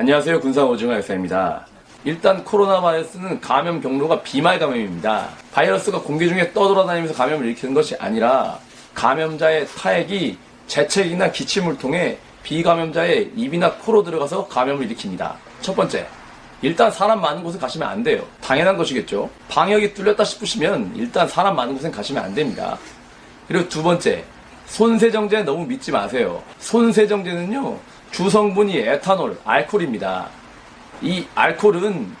안녕하세요. 군사 오징어 역사입니다. 일단 코로나 바이러스는 감염 경로가 비말 감염입니다. 바이러스가 공기 중에 떠돌아다니면서 감염을 일으키는 것이 아니라 감염자의 타액이 재채기나 기침을 통해 비감염자의 입이나 코로 들어가서 감염을 일으킵니다. 첫 번째, 일단 사람 많은 곳에 가시면 안 돼요. 당연한 것이겠죠. 방역이 뚫렸다 싶으시면 일단 사람 많은 곳에 가시면 안 됩니다. 그리고 두 번째, 손세정제 너무 믿지 마세요. 손세정제는요, 주성분이 에탄올, 알코올입니다. 이 알코올은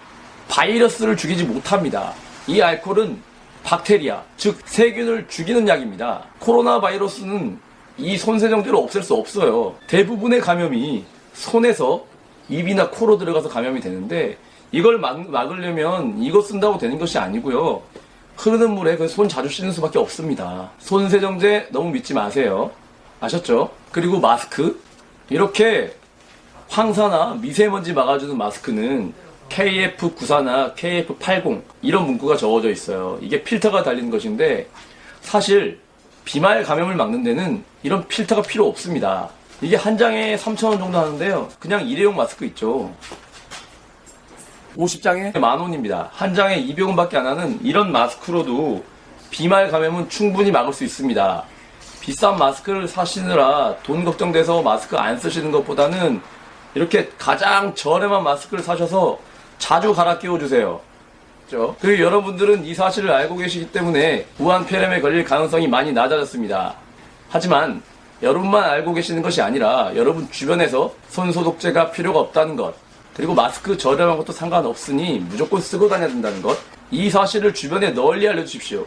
바이러스를 죽이지 못합니다. 이 알코올은 박테리아, 즉 세균을 죽이는 약입니다. 코로나 바이러스는 이 손세정제로 없앨 수 없어요. 대부분의 감염이 손에서 입이나 코로 들어가서 감염이 되는데 이걸 막, 막으려면 이거 쓴다고 되는 것이 아니고요. 흐르는 물에 그손 자주 씻는 수밖에 없습니다. 손 세정제 너무 믿지 마세요. 아셨죠? 그리고 마스크. 이렇게 황사나 미세먼지 막아주는 마스크는 KF94나 KF80 이런 문구가 적어져 있어요. 이게 필터가 달린 것인데 사실 비말 감염을 막는 데는 이런 필터가 필요 없습니다. 이게 한 장에 3,000원 정도 하는데요. 그냥 일회용 마스크 있죠. 50장에 만 원입니다. 한 장에 200원밖에 안 하는 이런 마스크로도 비말 감염은 충분히 막을 수 있습니다. 비싼 마스크를 사시느라 돈 걱정돼서 마스크 안 쓰시는 것보다는 이렇게 가장 저렴한 마스크를 사셔서 자주 갈아 끼워주세요. 그죠? 그리고 여러분들은 이 사실을 알고 계시기 때문에 무한 폐렴에 걸릴 가능성이 많이 낮아졌습니다. 하지만 여러분만 알고 계시는 것이 아니라 여러분 주변에서 손 소독제가 필요가 없다는 것, 그리고 마스크 저렴한 것도 상관없으니 무조건 쓰고 다녀야 된다는 것, 이 사실을 주변에 널리 알려주십시오.